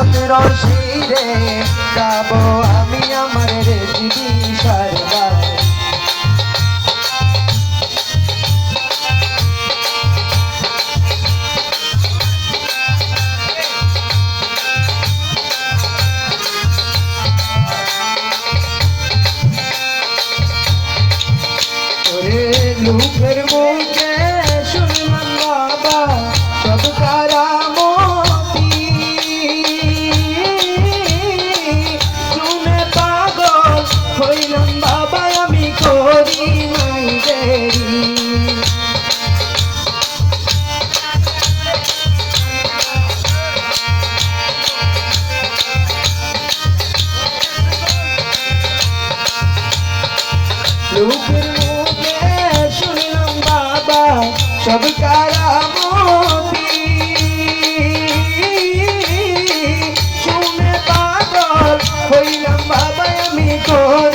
সতেরো শিরে যাব আমি আমার রেসিপি সারবার লোকের মুখে শুনলাম বাবা সব কারামতি। শুনে পাগল হইলাম বাবা আমি করি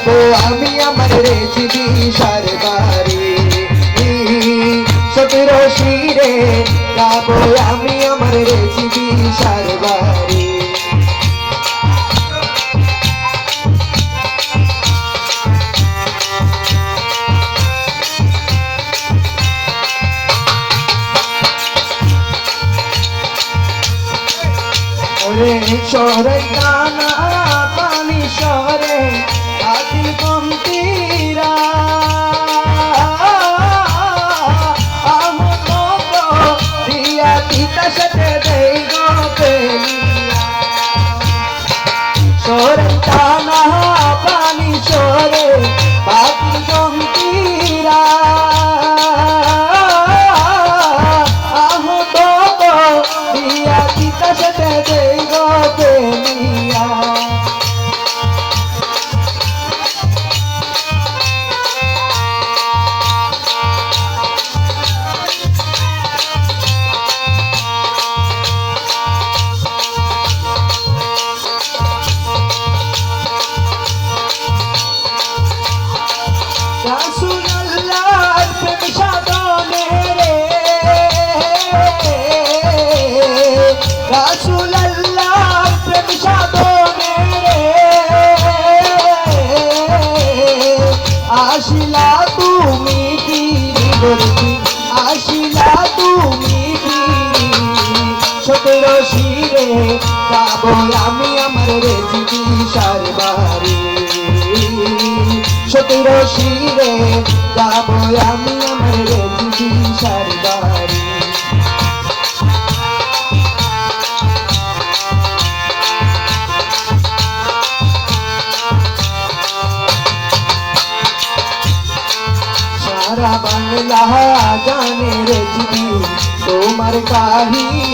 যাব আমি আমার রেজিবি সারবারে। সতেরো শিরে যাব আমি আমার রেজিবি সারবারে। ওরে সরে কানা, পানি সরে। আসিলা তুমি সতেরো শিরে যাব আমি আমার রেজিবি সারবারে। সতেরো শিরে যাব আমি আমার রেজিবি বাংলা জানে রেজিবি তোমার কাহিনী।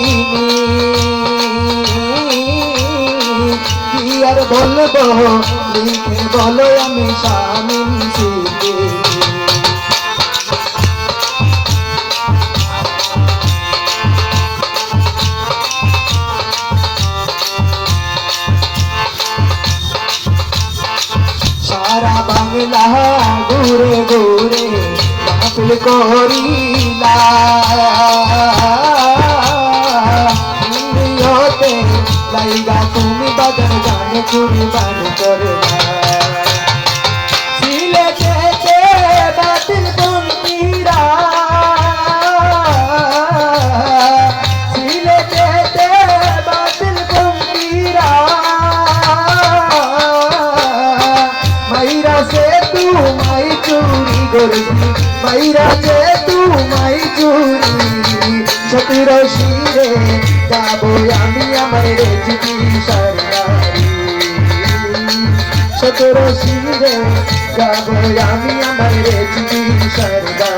কি আর বলব? লিখে বলো আমি স্বামী মাহফিল করিলা হিন্দিতে লাইগা তুমি বাজার গান চুরি বান করে সিলেটেতে বাতিল মাইরা সে তুমাই চুরি সতীর শিরে যাব আমি আমার রেজিবি সরকারি। সতেরো শিরে যাব আমি আমার রেজিবি সরকারি।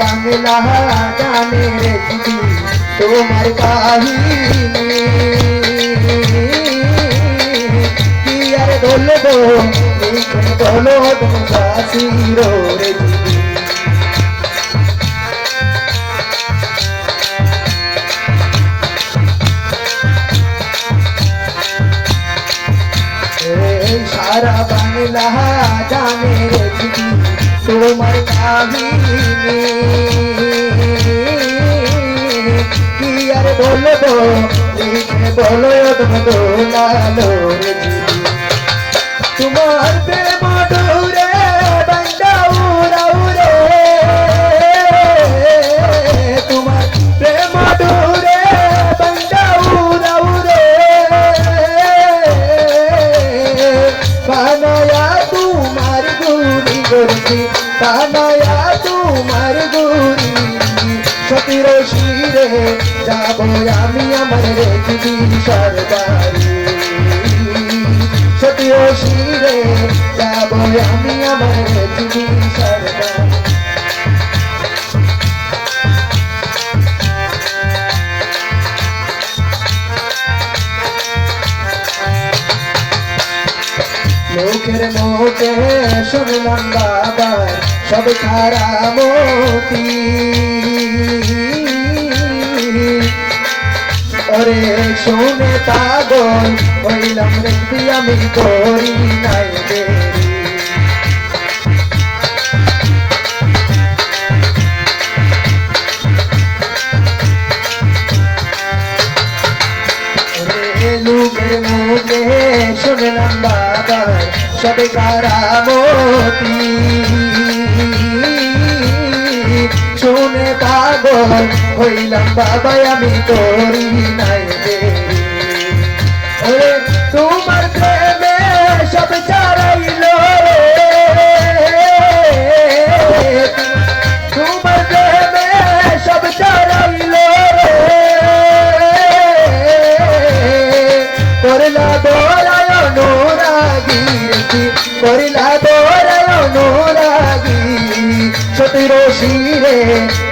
বাংলা জানে রে দিদি তোমার কাহিনী। কি আর বলব? বলো দাসির রে সারা বাংলা জানে রে দিদি তোমার কাহিনী কি আর বলব লিখে বলো তোমার গরছি কানায়া তোমার গুরি সতীর শিরে যাব আমি আমার রেখি সরকারি। সতীর শিরে যাব আমি আমার রেখি সরকারি। মুখে শুনলাম বাবা সব খারামতি ওরে শুনে পাগল হইলাম রেখি আমি করি নাই দেরি লোকের মুখে শুনলাম বাবা সব কারামতি। শুনে পাগল হইলাম বাবা আমি করি নাই তোমার সতীর শিরে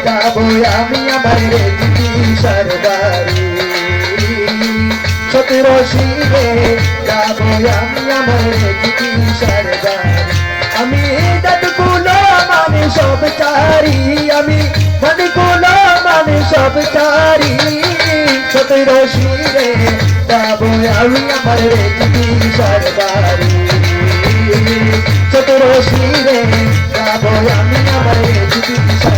যাব আমি আমার দিদি সরদারি সতীর শিরে যাব আমি আমার দিদি সরদারি আমি দাদগুলো মানে সব চারি আমি দাদগুলো মানে সব চারি সতীর শিরে যাব আমি আমার দিদি সরদারি Boa minha mãe, eu te disse